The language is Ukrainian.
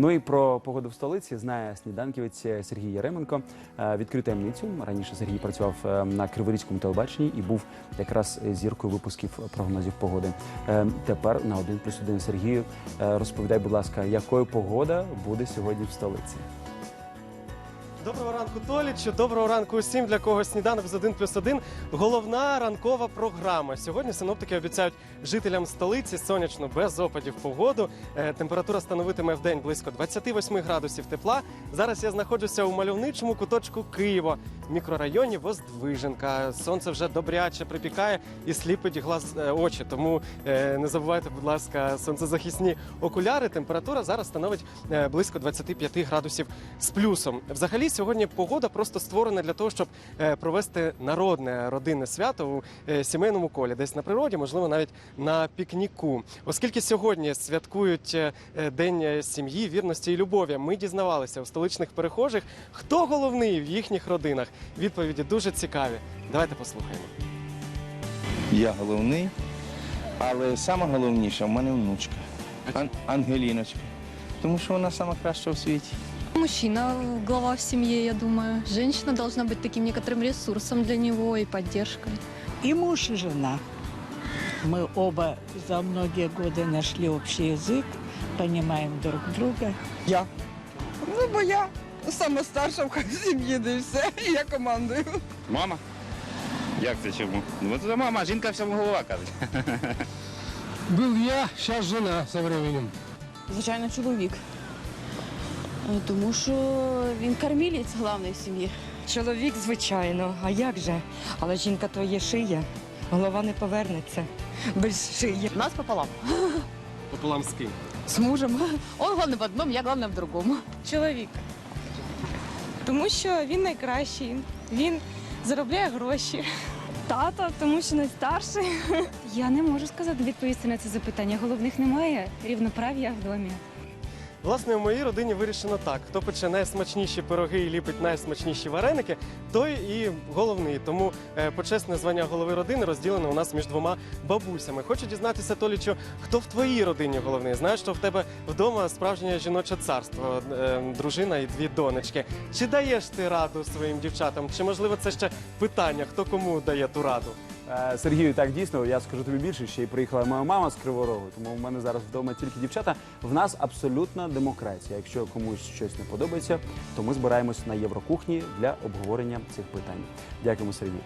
Ну і про погоду в столиці знає сніданківець Сергій Яременко. Е, Відкрив таємницю. Раніше Сергій працював е, на Криворізькому телебаченні і був якраз зіркою випусків прогнозів погоди. Е, Тепер на 1 плюс 1 Сергію е, розповідай, будь ласка, якою погода буде сьогодні в столиці? Доброго ранку, Толічу. Доброго ранку усім, для кого сніданок з 1 плюс 1. Головна ранкова програма. Сьогодні синоптики обіцяють жителям столиці сонячну без опадів погоду. Е, Температура становитиме в день близько 28 градусів тепла. Зараз я знаходжуся у мальовничому куточку Києва, мікрорайоні Воздвиженка. Сонце вже добряче припікає і сліпить глаз е, очі. Тому е, не забувайте, будь ласка, сонцезахисні окуляри. Температура зараз становить е, близько 25 градусів з плюсом. Взагалі, сьогодні погода просто створена для того, щоб провести народне родинне свято у сімейному колі, десь на природі, можливо, навіть на пікніку. Оскільки сьогодні святкують День сім'ї, вірності і любові, ми дізнавалися у столичних перехожих, хто головний в їхніх родинах. Відповіді дуже цікаві. Давайте послухаємо. Я головний, але саме головніше в мене внучка Ан- Ангеліночка. Тому що вона сама краща в світі. Мужчина – глава в семье, я думаю. Женщина должна быть таким некоторым ресурсом для него и поддержкой. и муж, и жена. Мы оба за многие годы нашли общий язык, понимаем друг друга. Я. Ну, бо я саме старша в сім'ї, де і все, і я командую. Мама? Як це чому? Ну, це мама, жінка всьому голова каже. Был я, сейчас жена со временем. Звичайно, чоловік. Е, Тому що він кормілець головний в сім'ї. Чоловік, звичайно, а як же? Але жінка то є шия, голова не повернеться без шиї. Нас пополам. Пополам з ким? З мужем. Он головний в одному, я головна в другому. чоловік. Тому що він найкращий, він заробляє гроші. Тато, тому що найстарший. Я не можу сказати відповісти на це запитання. Головних немає. Рівноправ'я в домі. Власне, в моїй родині вирішено так: хто пече найсмачніші пироги і ліпить найсмачніші вареники, той і головний. Тому е, почесне звання голови родини розділено у нас між двома бабусями. Хочу дізнатися, Толічу, хто в твоїй родині головний? Знаєш, що в тебе вдома справжнє жіноче царство, е, дружина і дві донечки. Чи даєш ти раду своїм дівчатам? Чи можливо це ще питання, хто кому дає ту раду? Е, Сергію, так дійсно, я скажу тобі більше, ще й приїхала моя мама з Криворогу, тому в мене зараз вдома тільки дівчата. В нас абсолютна демократія. Якщо комусь щось не подобається, то ми збираємось на Єврокухні для обговорення цих питань. Дякуємо, Сергію.